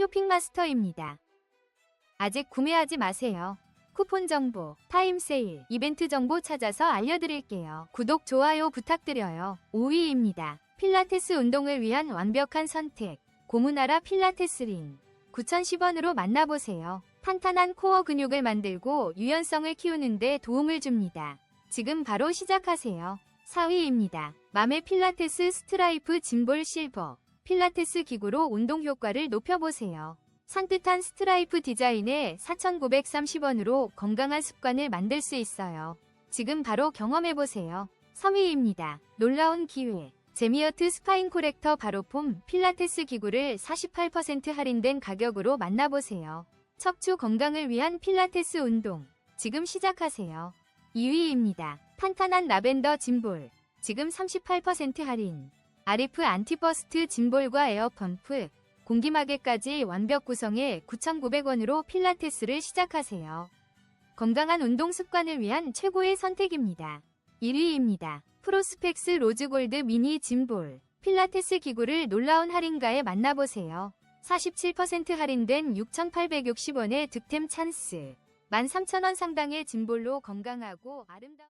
쇼핑마스터입니다. 아직 구매하지 마세요. 쿠폰 정보, 타임 세일, 이벤트 정보 찾아서 알려드릴게요. 구독, 좋아요 부탁드려요. 5위입니다. 필라테스 운동을 위한 완벽한 선택. 고무나라 필라테스 링. 9,010원으로 만나보세요. 탄탄한 코어 근육을 만들고 유연성을 키우는데 도움을 줍니다. 지금 바로 시작하세요. 4위입니다. 맘의 필라테스 스트라이프 짐볼 실버. 필라테스 기구로 운동 효과를 높여보세요. 산뜻한 스트라이프 디자인에 4,930원으로 건강한 습관을 만들 수 있어요. 지금 바로 경험해보세요. 3위입니다. 놀라운 기회. 제미어트 스파인 코렉터 바로폼 필라테스 기구를 48% 할인된 가격으로 만나보세요. 척추 건강을 위한 필라테스 운동. 지금 시작하세요. 2위입니다. 탄탄한 라벤더 짐볼. 지금 38% 할인. 아리프 안티버스트 짐볼과 에어펌프, 공기마개까지 완벽 구성에 9,900원으로 필라테스를 시작하세요. 건강한 운동 습관을 위한 최고의 선택입니다. 1위입니다. 프로스펙스 로즈골드 미니 짐볼. 필라테스 기구를 놀라운 할인가에 만나보세요. 47% 할인된 6,860원의 득템 찬스. 13,000원 상당의 짐볼로 건강하고 아름다운